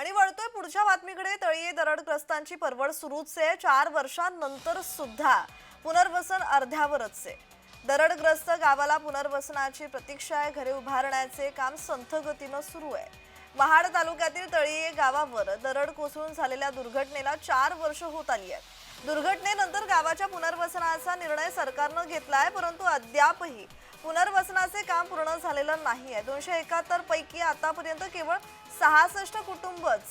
आणि वळतोय पुढच्या बातमीकडे तळीये दरडग्रस्तांची परवड सुरूच आहे चार वर्षांनंतर सुद्धा पुनर्वसन अर्ध्यावरच. आहे दरडग्रस्त गावाला पुनर्वसनाची प्रतीक्षा आहे घरे उभारण्याचे काम संथ गतीनं सुरू आहे. महाड तालुक्यातील तळीये गावावर दरड कोसळून झालेल्या दुर्घटनेला चार वर्ष होत आली आहेत. दुर्घटनेनंतर गावाच्या पुनर्वसनाचा निर्णय सरकारनं घेतला आहे परंतु अद्यापही पुनर्वसनाचे काम पूर्ण झालेलं नाही आहे दोनशे एकाहत्तर पैकी आतापर्यंत केवळ सहासष्ट कुटुंबच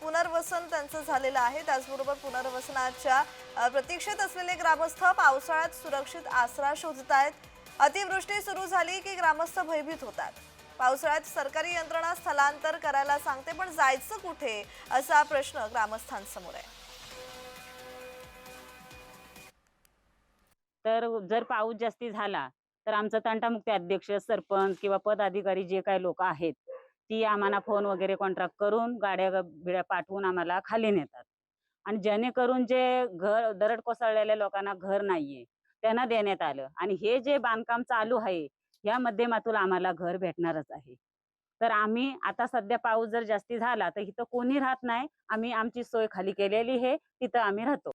पुनर्वसन त्यांचं झालेलं आहे. त्याचबरोबर पुनर्वसनाच्या प्रतीक्षेत असलेले ग्रामस्थ पावसाळ्यात सुरक्षित आसरा शोधत आहेत अतिवृष्टी सुरू झाली की ग्रामस्थ भयभीत होतात. पावसाळ्यात सरकारी यंत्रणा स्थलांतर करायला सांगते पण जायचं कुठे? असा प्रश्न ग्रामस्थांसमोर आहे. तर जर पाऊस जास्ती झाला तर आमचं तंटामुक्ती अध्यक्ष सरपंच किंवा पदाधिकारी जे काही लोक आहेत ती आम्हाला फोन वगैरे कॉन्ट्रॅक्ट करून गाड्या बिड्या पाठवून आम्हाला खाली नेतात. आणि जेणेकरून जे घर दरड कोसळलेल्या लोकांना घर नाहीये त्यांना देण्यात आलं. आणि हे जे बांधकाम चालू आहे या माध्यमातून आम्हाला घर भेटणारच आहे. तर आम्ही आता सध्या पाऊस जर जास्ती झाला तर इथं कोणी राहत नाही. आम्ही आमची सोय खाली केलेली आहे तिथं आम्ही राहतो.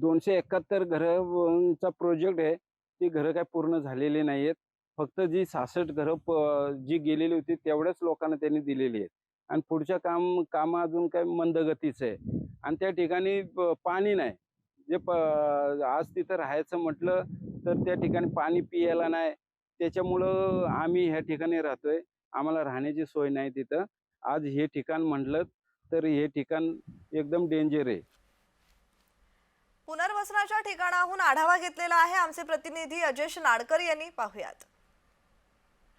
दोनशे एकाहत्तर घरांचा प्रोजेक्ट आहे. ती घरं काय पूर्ण झालेली नाही आहेत फक्त जी सहासष्ट घरं प- जी गेलेली होती तेवढ्याच लोकांना त्यांनी दिलेली आहेत. आणि पुढच्या काम काम अजून काय मंदगतीचं आहे. आणि त्या ठिकाणी प- पाणी नाही. जे प आज तिथं राहायचं म्हटलं तर त्या ठिकाणी पाणी पियाला नाही. त्याच्यामुळं आम्ही ह्या ठिकाणी राहतोय. आम्हाला राहण्याची सोय नाही तिथं. आज हे ठिकाण म्हटलं तर हे ठिकाण एकदम डेंजर आहे. प्रशासनाच्या ठिकाणाहून आढावा घेतलेला आहे. आमचे प्रतिनिधी अजेश नाडकर यांनी पाहुयात.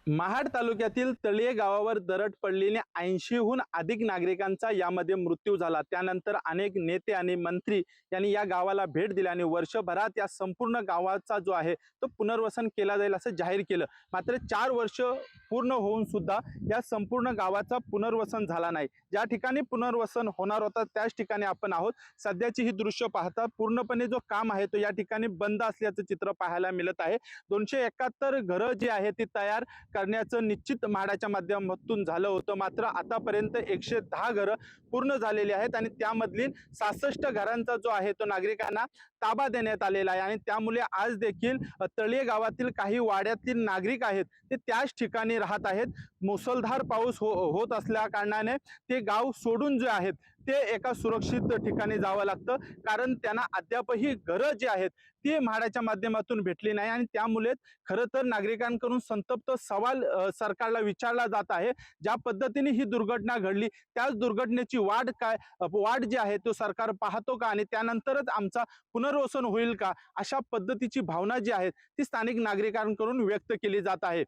महाड तालुक्यातील तळीये गावावर दरड पडलेल्या ऐंशीहून अधिक नागरिकांचा यामध्ये मृत्यू झाला. त्यानंतर अनेक नेते आणि मंत्री यांनी या गावाला भेट दिली आणि वर्षभरात या संपूर्ण गावाचा जो आहे तो पुनर्वसन केला जाईल असं जाहीर केलं. मात्र चार वर्ष पूर्ण होऊन सुद्धा या संपूर्ण गावाचा पुनर्वसन झाला नाही. ज्या ठिकाणी पुनर्वसन होणार होता त्याच ठिकाणी आपण आहोत. सध्याची ही दृश्य पाहता पूर्णपणे जो काम आहे तो या ठिकाणी बंद असल्याचं चित्र पाहायला मिळत आहे. दोनशे एकाहत्तर घरं जी आहे ती तयार करण्याचं निश्चित म्हाडाच्या माध्यमातून झालं होतं. मात्र आतापर्यंत एकशे दहा घरं पूर्ण झालेली आहेत आणि त्यामधली सहासष्ट घरांचा जो आहे तो नागरिकांना ताबा देण्यात आलेला आहे. आणि त्यामुळे आज देखील अ, गावातील काही वाड्यातील नागरिक आहेत ते त्याच ठिकाणी राहत आहेत. मुसळधार पाऊस हो होत असल्या कारणाने ते गाव सोडून जे आहेत ते एका सुरक्षित ठिकाणी जावं लागतं. कारण त्यांना अद्यापही घरं जी आहेत ती म्हाडाच्या माध्यमातून भेटली नाही आणि त्यामुळे खरं तर नागरिकांकडून संतप्त सवाल सरकारला विचारला जात आहे. ज्या पद्धतीने ही दुर्घटना घडली त्याच दुर्घटनेची वाढ काय वाट वाढ जी आहे तो सरकार पाहतो का? आणि त्यानंतरच आमचा पुनर्वसन होईल का? अशा पद्धतीची भावना जी आहे ती स्थानिक नागरिकांकडून व्यक्त केली जात आहे.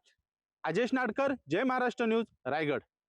अजेश नाडकर जय महाराष्ट्र न्यूज रायगड.